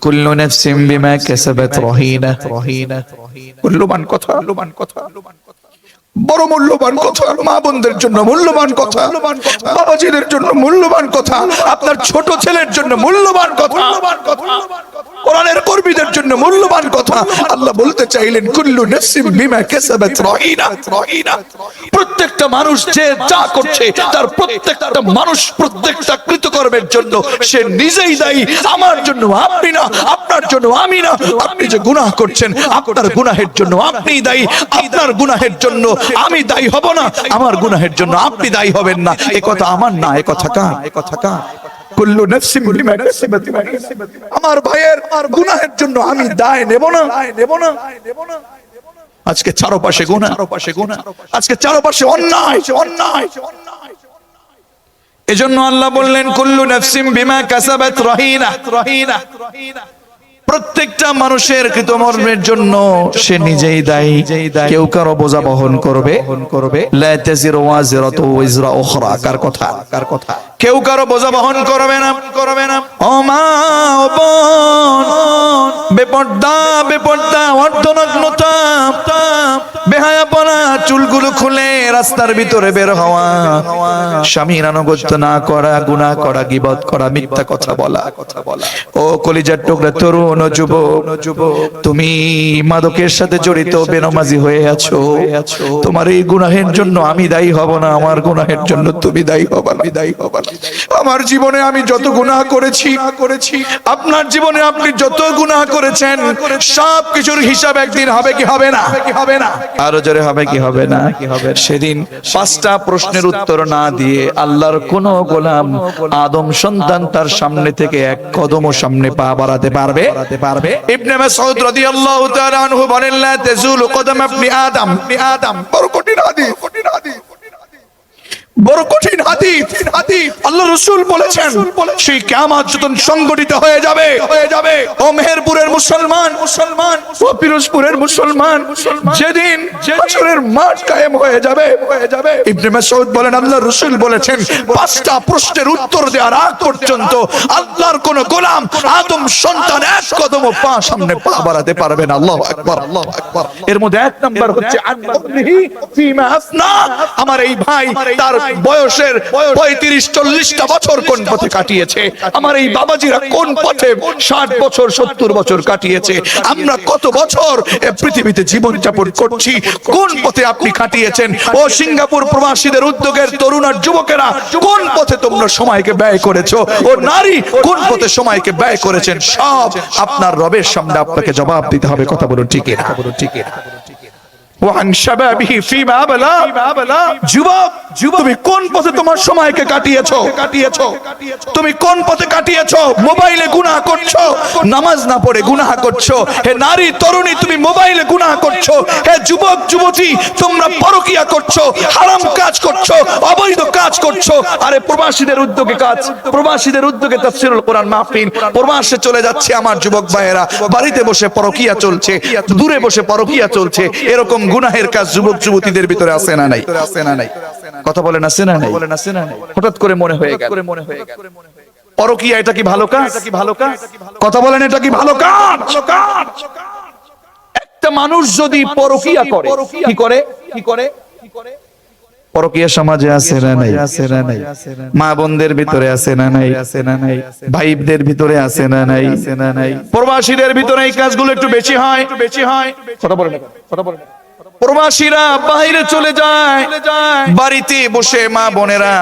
কুল্লু নাফসিন বিমা কাসাবাত রহিনা। রহিনা। মূল্যবান কথা। মূল্যবান কথা। বড় মূল্যবান কথা। মা বোনদের জন্য মূল্যবান কথা। বাবাজিদের জন্য মূল্যবান কথা। আপনার ছোট ছেলের জন্য মূল্যবান কথা। কোরআনের কর্মীদের জন্য মূল্যবান কথা। আল্লাহ বলতে চাইলেন, কুল্লু নাফসিন বিমা কাসাবাত রহিনা। রহিনা প্রত্যেকটা মানুষ যে যা করছে, তার প্রত্যেকটা মানুষ প্রত্যেকটা কৃতকর্মের জন্য সে নিজেই দায়ী। আমার জন্য আপনি না, আপনার জন্য আমি না। আপনি যে গুনাহ করছেন, আপনার গুনাহের জন্য আপনি দায়ী। আপনার গুনাহের জন্য আমি দায়ী হব না। আমার গুনাহের জন্য আপনি দায়ী হবেন না। এ কথা আমার না এ কথা কার এ কথা কার? কুল্লু নাফসিন বিমা কাসাবাত আমার ভাইয়ের গুনাহের জন্য আমি দায় নেব না। নেব না নেব না। আজকে চারপাশে গুনাহ। চারপাশে গুনাহ। আজকে চারপাশে অন্যায়। অন্যায়। এজন্য আল্লাহ বললেন কুল্লু নাফসিম বিমা কাসাবাত রহিনা। রহিনা। প্রত্যেকটা মানুষের কৃতমর্মের জন্য সে নিজেই দায়ী। কেউ কারও বোঝা বহন করবে। কার কথা? কথা? কেউ কারও বোঝা বহন করবে না। করবে না বেপর্দা বেপর্দা, অর্ধনগ্নতা। বেহায়াপনা, চুলগুলো খুলে রাস্তার ভিতরে বের হওয়া। স্বামীর আনুগত্য না করা করা, গিবত করা, মিথ্যা কথা বলা। কথা বলা ও কলিজার টুকরা, তরুণ ও যুবক, তুমি মাদকের সাথে জড়িত, বেনমাজি হয়ে আছো। তোমার এই গুনাহের জন্য আমি দায়ী হব না, আমার গুনাহের জন্য তুমি দায়ী হবা আমি দায়ী হবা না। আমার জীবনে আমি যত গুনাহ করেছি করেছি, আপনার জীবনে আপনি যত গুনাহ করেছেন সব কিছুর হিসাব একদিন হবে কি হবে না? কি হবে না আরও জোরে হবে কি হবে না? সেদিন পাঁচটা প্রশ্নের উত্তর না দিয়ে আল্লাহর কোন গোলাম আদম সন্তান তার সামনে থেকে এক কদমও সামনে পা বাড়াতে পারবে? পারবে ইবনে মাসউদ রাদিয়াল্লাহু তাআলা আনহু বলেন, লা তাজুলু কদম ইবনি আদম। ইবনি আদম, বড় কঠিন হাদিস কঠিন হাদিস। বড় কঠিন হাদিস। হাদিস। আল্লাহ রাসূল বলেছেন সেই কিয়ামত যখন সংগঠিত হয়ে যাবে হয়ে যাবে ও মেহেরপুরের মুসলমান মুসলমান ও পিরোজপুরের মুসলমান যেদিন মাঠ কায়েম হয়ে যাবে হয়ে যাবে। ইবনে মাসউদ বলেন আল্লাহ রাসূল বলেছেন পাঁচটা প্রশ্নের উত্তর দেওয়ার আগ পর্যন্ত আল্লাহর কোন গোলাম আদম সন্তান এক কদম পা সামনে পা বাড়াতে পারবে না। আল্লাহু আকবার আল্লাহু আকবার। এর মধ্যে এক নাম্বার হচ্ছে আমার এই ভাই তার বয়সের পঁয়ত্রিশ, চল্লিশটা বছর কোন পথে কাটিয়েছে? আমার এই বাবাজিরা কোন পথে ষাট বছর, সত্তর বছর কাটিয়েছে? আমরা কত বছর পৃথিবীতে জীবন যাপন করছি? কোন পথে আপনি কাটিয়েছেন? ও সিঙ্গাপুর প্রবাসীদের উদ্যোগের তরুণ আর যুবকেরা, কোন পথে তোমরা সময়কে ব্যয় করেছ? ও নারী, কোন পথে সময়কে ব্যয় করেছেন? সব আপনার রবের সামনে আপনাকে জবাব দিতে হবে। কথা বলুন ঠিক বলুন ঠিক তুমি কোন পথে তোমার সময়কে কাটিয়েছো? তুমি কোন পথে কাটিয়েছো? মোবাইলে গুনাহ করছ? নামাজ না পড়ে গুনাহ করছ? হে নারী, তরুণী, তুমি মোবাইলে গুনাহ করছ? হে যুবক, যুবতী, তোমরা পরকিয়া করছ? হারাম কাজ করছ? অবৈধ কাজ করছ? আরে প্রবাসীদের উদ্যোগে কাজ, প্রবাসীদের উদ্যোগে তাফসীরুল কোরআন মাহফিল। প্রবাসে চলে যাচ্ছে আমার যুবক ভাইয়েরা। বাড়িতে বসে পরকিয়া চলছে, দূরে বসে পরকিয়া চলছে। এরকম গুনাহের কাজ যুবক যুবতীদের ভিতরে আছে না নাই আছে না নাই কথা বলেন আছে না নাই বলেন আছে না নাই হঠাৎ করে মনে হয়ে গেল মনে হয়ে গেল পরকিয়া এটা কি ভালো কাজ কি ভালো কাজ কথা বলেন এটা কি ভালো কাজ ভালো কাজ একটা মানুষ যদি পরকিয়া করে কি করে কি করে কি করে পরকীয়া সমাজে আছে না নাই আছে না নাই মা বোনদের ভিতরে আছে না নাই আছে না নাই ভাইদের ভিতরে আছে না নাই আছে না নাই প্রবাসীদের ভিতরে এই কাজগুলো একটু বেশি হয় একটু বেশি হয় কথা বলেন কথা বলেন। প্রবাসীরা বাইরে চলে যায়। বাড়িতে বসে মা বোনেরা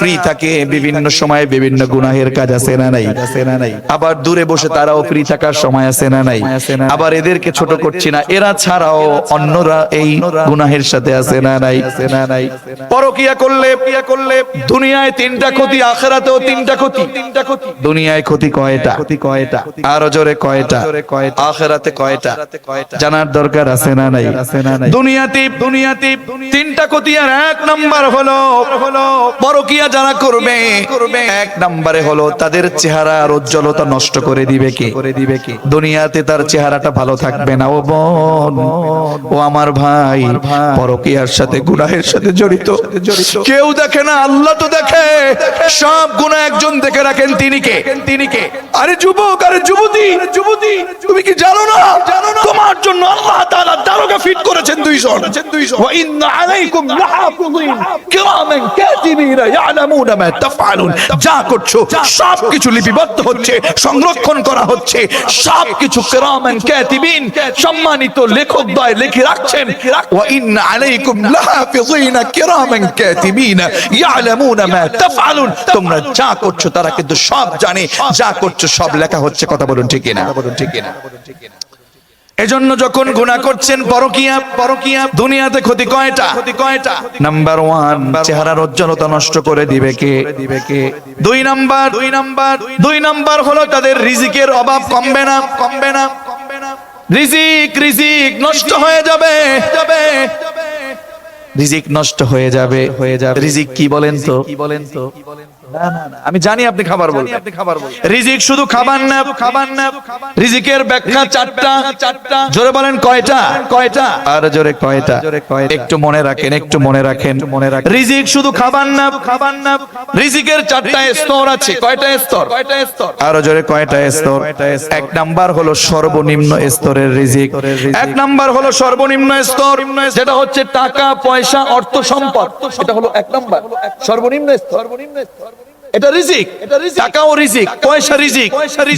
ফ্রি থাকে। বিভিন্ন সময় বিভিন্ন গুনাহের কাজ আছে না নাই? আবার দূরে বসে তারাও ফ্রি থাকার সময় আছে না নাই? আবার এদেরকে ছোট করছি না। এরা ছাড়াও অন্যরা এই গুনাহের সাথে আছে না নাই? পরকিয়া করলে কিয়া করলে দুনিয়ায় তিনটা ক্ষতি, আখেরাতেও তিনটা ক্ষতি। তিনটা ক্ষতি দুনিয়ায় ক্ষতি কয়টা? ক্ষতি কয়টা আরও জোরে কয়টা? আখেরাতে কয়টা? জানার দরকার আছে না নাই আছে না নাই? দুনিয়াতে দুনিয়াতে তিনটা কতিয়ার এক নাম্বার হলো হলো পরকিয়া যারা করবে, এক নম্বরে হলো তাদের চেহারা আর উজ্জ্বলতা নষ্ট করে দিবে কি? করে দিবে কি দুনিয়াতে তার চেহারাটা ভালো থাকবে না, ও বোন। ও আমার ভাই, পরকিয়ার সাথে, গুনাহের সাথে জড়িত। কেউ দেখে না, আল্লাহ তো দেখে। সব গুনাহ একজন দেখে রাখেন, তিনি কে? তিনি কে? আরে যুবক, আরে যুবতী যুবতী, তুমি কি জানো না? জানো না? তোমার জন্য আল্লাহ তাআলা দারোগা ফিট করেছেন দুইজন। যা করছ সব কিছু লিপিবদ্ধ হচ্ছে সংরক্ষণ করা হচ্ছে। সব কিছু কিরামান কাতিবিন সম্মানিত লেখক দয় লিখে রাখছেন। তোমরা যা করছ তারা কিন্তু সব জানে যা করছ সব লেখা হচ্ছে। কথা বলুন ঠিক কিনা? বলুন ঠিক কিনা? এজন্য যখন গুনাহ করছেন পরকিয়া পরকিয়া দুনিয়াতে ক্ষতি কয়টা? ক্ষতি কয়টা? নাম্বার ওয়ান চেহারার উজ্জ্বলতা নষ্ট করে দিবে কে? দিবে কে? দুই নাম্বার দুই নাম্বার দুই নাম্বার হলো তাদের রিজিকের অভাব কমবে না কমবে না। কমবে না রিজিক রিজিক নষ্ট হয়ে যাবে। যাবে রিজিক নষ্ট হয়ে যাবে। হয়ে যাবে। রিজিক কি বলেন তো? কি বলেন তো? না না না আমি জানি আপনি খাবার বলবেন। আপনি খাবার বলবেন। রিজিক শুধু খাবার না খাবার না। রিজিকের ব্যাখ্যা চারটা। চারটা। জোরে বলেন কয়টা? কয়টা? আর জোরে কয়টা? একটু মনে রাখেন একটু মনে রাখেন। মনে রাখেন। রিজিক শুধু খাবার না খাবার না। রিজিকের চারটা স্তর আছে। কয়টা স্তর? কয়টা স্তর? আর জোরে কয়টা স্তর? এক নাম্বার হলো সর্বনিম্ন স্তরের রিজিক। এক নাম্বার হলো সর্বনিম্ন স্তর যেটা হচ্ছে টাকা পয়সা অর্থ সম্পদ। এটা হলো এক নাম্বার। সর্বনিম্ন স্তর। সর্বনিম্ন স্তর। এটা রিজিক। টাকা ও রিজিক পয়সা রিজিক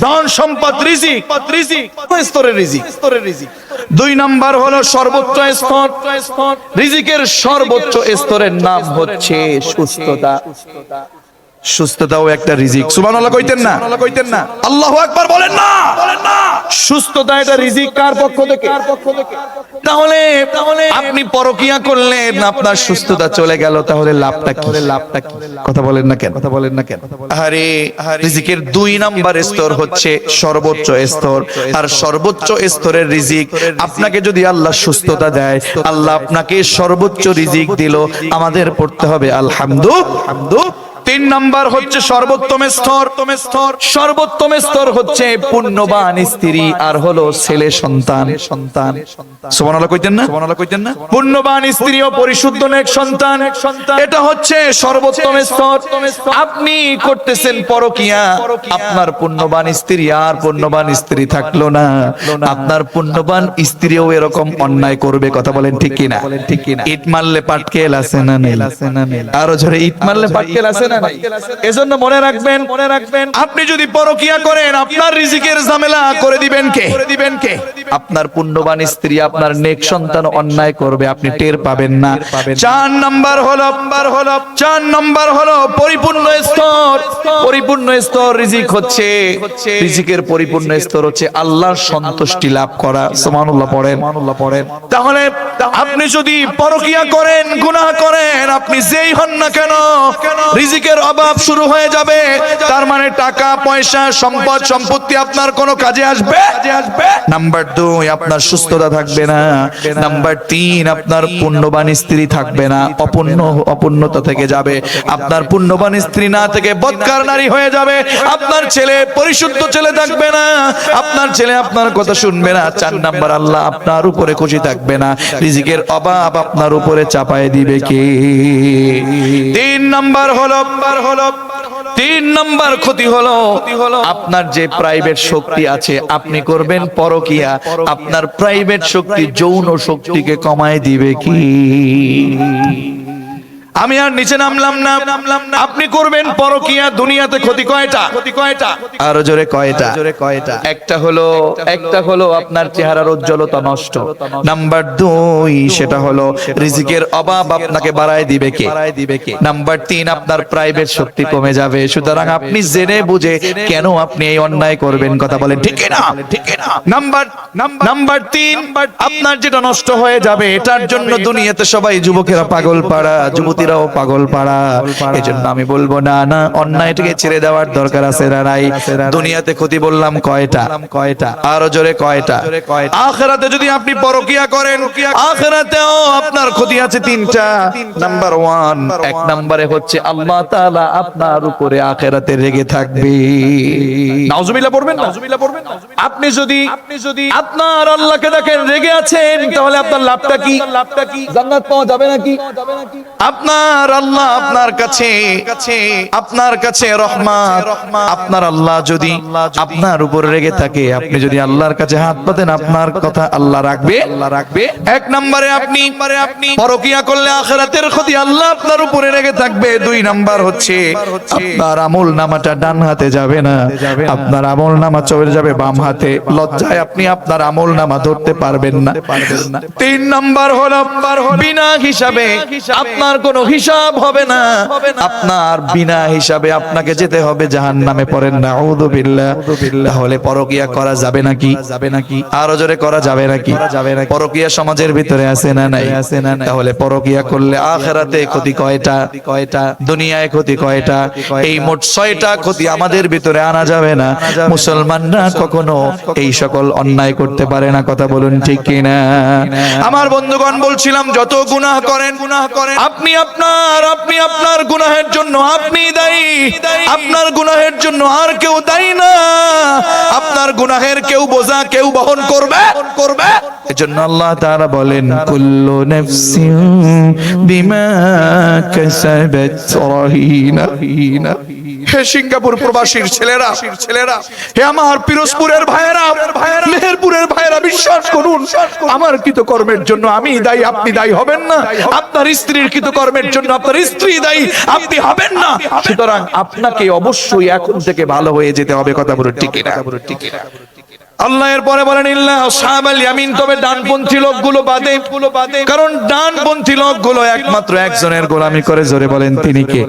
ধন সম্পদ রিজিক রিজিক। স্তরের রিজিক। স্তরের রিজিক। দুই নাম্বার হলো সর্বোচ্চ স্তর। রিজিকের সর্বোচ্চ স্তরের নাম হচ্ছে সুস্থতা। সুস্থতাও একটা রিজিক। সুবহানাল্লাহ কইতেন না। কইতেন না। আল্লাহু আকবার বলেন না। বলেন না। সুস্থতা এটা রিজিক কার পক্ষ থেকে? কার পক্ষ থেকে? তাহলে তাহলে আপনি পরকিয়া করলেন আপনার সুস্থতা চলে গেল তাহলে লাভটা কি? লাভটা কি? কথা বলেন না কেন? কথা বলেন না কেন? আরে রিজিকের দুই নাম্বার স্তর হচ্ছে সর্বোচ্চ স্তর। আর সর্বোচ্চ স্তরের রিজিক আপনাকে যদি আল্লাহ সুস্থতা দেয় আল্লাহ আপনাকে সর্বোচ্চ রিজিক দিল আমাদের পড়তে হবে আলহামদুলিল্লাহ তিন নাম্বার হচ্ছে সর্বোত্তম স্তর। স্তর সর্বোত্তম স্তর হচ্ছে পুণ্যবান স্ত্রী আর হলো ছেলে সন্তান। সন্তান সুবহানাল্লাহ কইতেন না? সুবহানাল্লাহ কইতেন না? পুণ্যবান স্ত্রী ও পরিশুদ্ধ নেক সন্তান। এটা হচ্ছে সর্বোত্তম স্তর। আপনি করতেছেন পরকিয়া। আপনার পুণ্যবান স্ত্রী আর পুণ্যবান স্ত্রী থাকল না। আপনার পুণ্যবান স্ত্রীও এরকম অন্যায় করবে কথা বলেন ঠিক কিনা? ঠিক কিনা? ইট মারলে পাটকেল আছে না নেই? আছে না নেই। আরও জোরে ইট মারলে পাটকেল আছে না নাই। এজন্য মনে রাখবেন মনে রাখবেন আপনি যদি পরকিয়া করেন আপনার রিজিকের ঝামেলা করে দিবেন কে? করে দিবেন কে? আপনার পুণ্যবান স্ত্রী আপনার নেক সন্তান অন্যায় করবে আপনি টের পাবেন না। চার নাম্বার হলো নাম্বার হলো চার নাম্বার হলো পরিপূর্ণ স্তর। পরিপূর্ণ স্তর। রিজিক হচ্ছে রিজিকের পরিপূর্ণ স্তর হচ্ছে আল্লাহর সন্তুষ্টি লাভ করা। সুবহানাল্লাহ পড়েন। সুবহানাল্লাহ পড়েন। তাহলে আপনি যদি পরকিয়া করেন গুনাহ করেন আপনি যেই হন না কেন রিজিকের অভাব শুরু হয়ে যাবে। তার মানে টাকা, পয়সা, সম্পদ, সম্পত্তি আপনার কোনো কাজে আসবে? নাম্বার দুই, আপনার সুস্থতা থাকবে না। নাম্বার তিন, আপনার পুণ্যবান স্ত্রী থাকবে না। অপূর্ণ, অপূর্ণতা থেকে যাবে। আপনার পুণ্যবান স্ত্রী না থেকে বদকার নারী হয়ে যাবে। আপনার ছেলে পরিশুদ্ধ ছেলে থাকবে না। আপনার ছেলে আপনার কথা শুনবে না। চার নাম্বার, আল্লাহ আপনার উপরে খুশি থাকবে না। রিজিকের অভাব আপনার উপরে চাপায় দিবে কে? তিন নাম্বার হলো হলো, তিন নাম্বার ক্ষতি হলো, আপনার যে প্রাইভেট শক্তি আছে, আপনি করবেন পরকিয়া, আপনার প্রাইভেট শক্তি যৌন শক্তিকে কমায় দিবে কি? আমি আর নিচে নামলাম না। আপনি করবেন পরকিয়া দুনিয়াতে ক্ষতি কয়টা? ক্ষতি কয়টা আরও জোরে কয়টা? জোরে কয়টা? একটা হলো একটা হলো আপনার চেহারার উজ্জ্বলতা নষ্ট। নাম্বার দুই সেটা হলো রিজিকের অভাব আপনাকে বাড়ায় দিবে কে? নাম্বার তিন আপনার প্রাইভেট শক্তি কমে যাবে। সুতরাং আপনি জেনে বুঝে কেন আপনি এই অন্যায় করবেন কথা বলেন। ঠিক না ঠিক না নাম্বার নাম্বার তিন আপনার যেটা নষ্ট হয়ে যাবে এটার জন্য দুনিয়াতে সবাই যুবকেরা পাগল পাড়া যুবতী ব্যক্তিরাও পাগল পাড়া এজন্য আমি বলব না না অন্যায়টাকে ছেড়ে দেওয়ার দরকার আছে না নাই। দুনিয়াতে ক্ষতি বললাম কয়টা? কয়টা আরও জোরে কয়টা? আখেরাতে যদি আপনি পরকিয়া করেন আখেরাতেও আপনার ক্ষতি আছে তিনটা। নাম্বার ওয়ান এক নম্বরে হচ্ছে আল্লাহ তাআলা আপনার উপরে আখেরাতে রেগে থাকবে। নাউজুবিল্লাহ পড়বেন নাউজুবিল্লাহ পড়বেন আপনি যদি আপনি যদি আপনার আল্লাহকে দেখেন রেগে আছেন তাহলে আপনার লাভটা কি? লাভটা কি? জান্নাত পাওয়া যাবে নাকি? আপনার আল্লাহ আপনার কাছে আপনার কাছে রহমান আপনার আল্লাহ যদি আপনার উপর রেগে থাকে, আপনি যদি আল্লাহর কাছে হাত পাতেন আপনার কথা আল্লাহ রাখবে। আল্লাহ রাখবে এক নম্বরে আপনি আপনি পরকিয়া করলে আখেরাতের ক্ষতি আল্লাহ আপনার উপরে রেগে থাকবে। দুই নাম্বার হচ্ছে আপনার আমল নামাটা ডান হাতে যাবে না। আপনার আমল নামা চলে যাবে বাম হাতে। লজ্জায় আপনি আপনার আমল নামা ধরতে পারবেন না। তিন নাম্বার হলো, বিনা হিসাবে আপনার কোনো হিসাব হবে না। আপনার বিনা হিসাবে আপনাকে যেতে হবে জাহান নামে পড়েন না। তাহলে পরকিয়া করা যাবে নাকি? যাবে নাকি আরও জোরে করা যাবে নাকি? যাবে না পরকিয়া সমাজের ভিতরে আছে না নাই? আছে না তাহলে পরকিয়া করলে আখেরাতে ক্ষতি কয়টা? কয়টা দুনিয়ায় ক্ষতি কয়টা? এই মোট ছয়টা ক্ষতি আমাদের ভিতরে আনা যাবে না। মুসলমানরা কখনো এই সকল অন্যায় করতে পারে না, কথা বলুন ঠিক কিনা? আমার বন্ধুগণ, বলছিলাম, যত গুনাহ করেন গুনাহ করেন আপনি আপনার, আপনি আপনার গুনাহের জন্য আপনি দায়ী। আপনার গুনাহের জন্য আর কেউ দায়ী না। আপনার গুনাহের কেউ বোঝা, কেউ বহন করবে। করবে এজন্য আল্লাহ তাআলা বলেন, কুল্লু নাফসিন বিমা কাসাবাত রহিনা। হে সিঙ্গাপুর প্রবাসীর ছেলেরা ছেলেরা, হে আমার পিরোজপুরের ভাইয়েরা, মেহেরপুরের ভাইয়েরা, বিশ্বাস করুন, আমার কৃতকর্মের জন্য আমি দায়ী, আপনি দায়ী হবেন না। আপনার স্ত্রীর কৃতকর্মের জন্য আপনার স্ত্রী দায়ী, আপনি হবেন না। সুতরাং আপনাকে অবশ্যই এখন থেকে ভালো হয়ে যেতে হবে, কথা বলুন ঠিক না আল্লাহ এর পরে বলেন তবে ডানপন্থী লোকগুলো বাদে। কারণ ডানপন্থী লোকগুলো একমাত্র একজনের গোলামি করে, জোরে বলেন তিনি কে?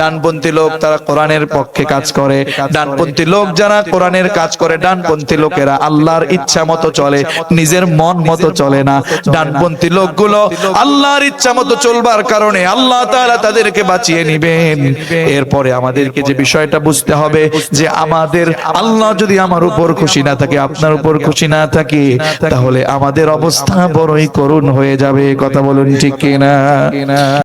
ডানপন্থী লোক তারা কোরআনের পক্ষে কাজ করে, ডানপন্থী লোক যারা কোরআনের কাজ করে, ডানপন্থী লোকেরা আল্লাহর ইচ্ছা মতো চলে, নিজের মন মতো চলে না। ডানপন্থী লোকগুলো আল্লাহর ইচ্ছা মতো চলবার কারণে আল্লাহ তাআলা তাদেরকে বাঁচিয়ে নেবেন। এরপরে আমাদেরকে যে বিষয়টা বুঝতে হবে, যে আমাদের আল্লাহ যদি আমার উপর খুশি না থাকে আপনার উপর খুশি না থাকি, তাহলে আমাদের অবস্থা বড়ই করুণ হয়ে যাবে, কথা বলুন ঠিক কিনা?